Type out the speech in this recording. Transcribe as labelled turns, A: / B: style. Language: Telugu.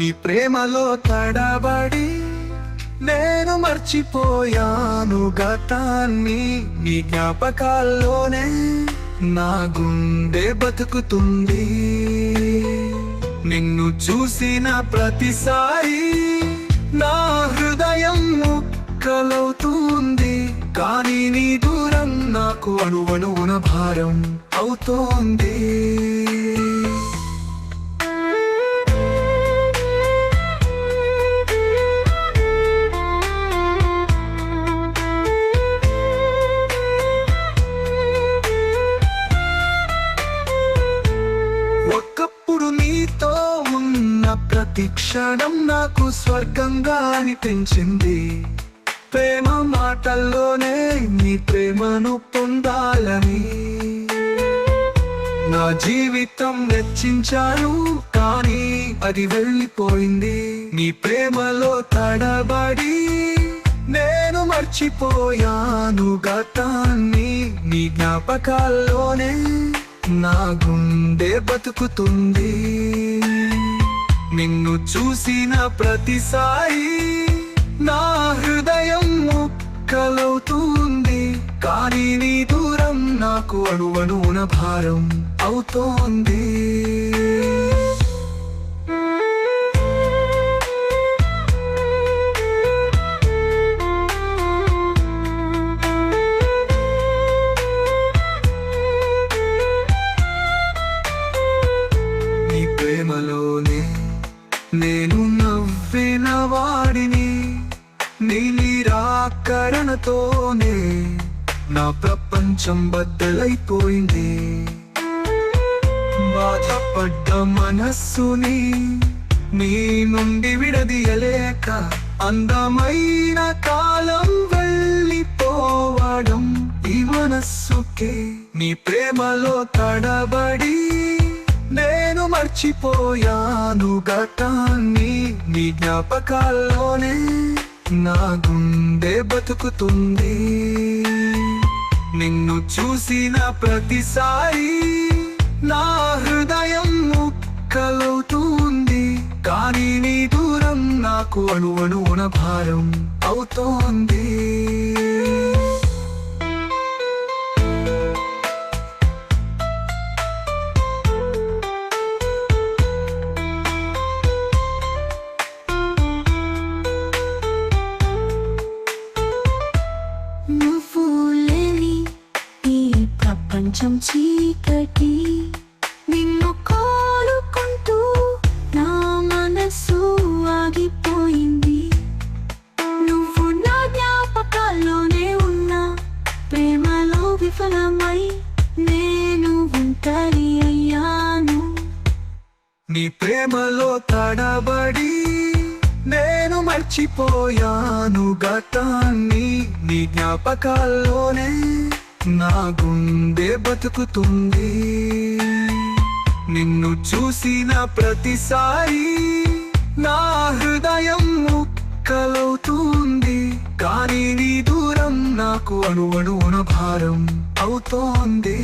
A: నీ ప్రేమలో తడబడి నేను మర్చిపోయాను గతాన్ని నీ జ్ఞాపకాల్లోనే నా గుండె బతుకుతుంది. నిన్ను చూసిన ప్రతిసారి నా హృదయం ముక్కలవుతుంది. కానీ నీ దూరం నాకు అణువణువున భారం అవుతోంది. ప్రతి క్షణం నాకు స్వర్గంగా అనిపించింది. ప్రేమ మాటల్లోనే నీ ప్రేమను పొందాలని. నా జీవితం వెచ్చించాను కానీ అది వెళ్ళిపోయింది. నీ ప్రేమలో తడబడి నేను మర్చిపోయాను గతాన్ని నీ జ్ఞాపకాల్లోనే నా గుండె బతుకుతుంది. నిన్ను చూసిన ప్రతిసారి నా హృదయం ముక్కలవుతుంది. కానీ నీ దూరం నాకు అణువణువున భారం అవుతోంది. వాడిని నీ నిరాకరణతోనే నా ప్రపంచం బద్దలైపోయింది. బాధపడ్డ మనస్సుని నీ నుండి విడదీయలేక అందమైన కాలం వెళ్ళిపోవడం ఈ మనస్సుకే. నీ ప్రేమలో తడబడి నేను మర్చిపోయాను గతాన్ని నీ జ్ఞాపకాల్లోనే. నా గుండె బతుకుతుంది. నిన్ను చూసిన ప్రతిసారి నా హృదయం ముక్కలవుతుంది. కానీ నీ దూరం నాకు అణువణువున భారం అవుతోంది.
B: ప్రపంచం చీకటి. నిన్ను కోరుకుంటూ నా మనసు ఆగిపోయింది. నువ్వు నా జ్ఞాపకాల్లోనే ఉన్నా ప్రేమలో విఫలమై నేను ఒంటరి అయ్యాను.
A: నీ ప్రేమలో తడబడి నేను మర్చిపోయాను గతాన్ని నీ జ్ఞాపకాల్లోనే. నా గుండె బతుకుతుంది. నిన్ను చూసిన ప్రతిసారి నా హృదయం ముక్కలవుతుంది. కానీ నీ దూరం నాకు అణువణువున భారం అవుతోంది.